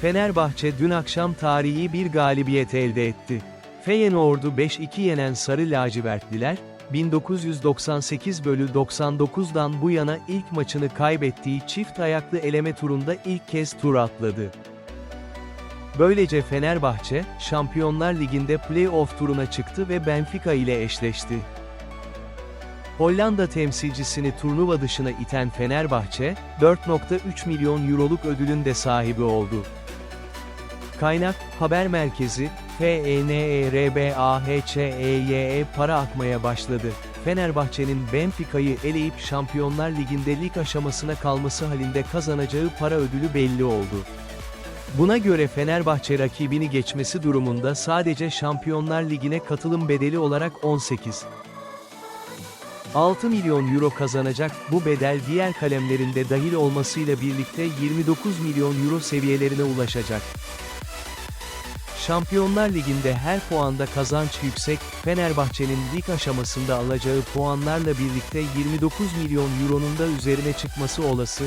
Fenerbahçe dün akşam tarihi bir galibiyet elde etti. Feyenoord'u 5-2 yenen Sarı Lacivertliler, 1998 bölü 99'dan bu yana ilk maçını kaybettiği çift ayaklı eleme turunda ilk kez tur atladı. Böylece Fenerbahçe, Şampiyonlar Ligi'nde play-off turuna çıktı ve Benfica ile eşleşti. Hollanda temsilcisini turnuva dışına iten Fenerbahçe, 4.3 milyon euroluk ödülün de sahibi oldu. Kaynak, haber merkezi, E FENERBAHÇEYE para akmaya başladı. Fenerbahçe'nin Benfica'yı eleyip Şampiyonlar Ligi'nde lig aşamasına kalması halinde kazanacağı para ödülü belli oldu. Buna göre Fenerbahçe rakibini geçmesi durumunda sadece Şampiyonlar Ligi'ne katılım bedeli olarak 18 6 milyon euro kazanacak, bu bedel diğer kalemlerinde dahil olmasıyla birlikte 29 milyon euro seviyelerine ulaşacak. Şampiyonlar Ligi'nde her puanda kazanç yüksek, Fenerbahçe'nin lig aşamasında alacağı puanlarla birlikte 29 milyon euronun da üzerine çıkması olası.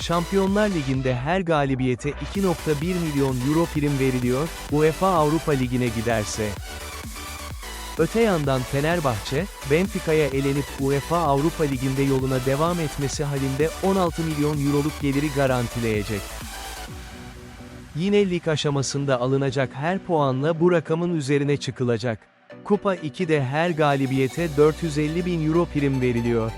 Şampiyonlar Ligi'nde her galibiyete 2.1 milyon euro prim veriliyor, UEFA Avrupa Ligi'ne giderse. Öte yandan Fenerbahçe, Benfica'ya elenip UEFA Avrupa Ligi'nde yoluna devam etmesi halinde 16 milyon euroluk geliri garantileyecek. Yine lig aşamasında alınacak her puanla bu rakamın üzerine çıkılacak. Kupa 2'de her galibiyete 450 bin euro prim veriliyor.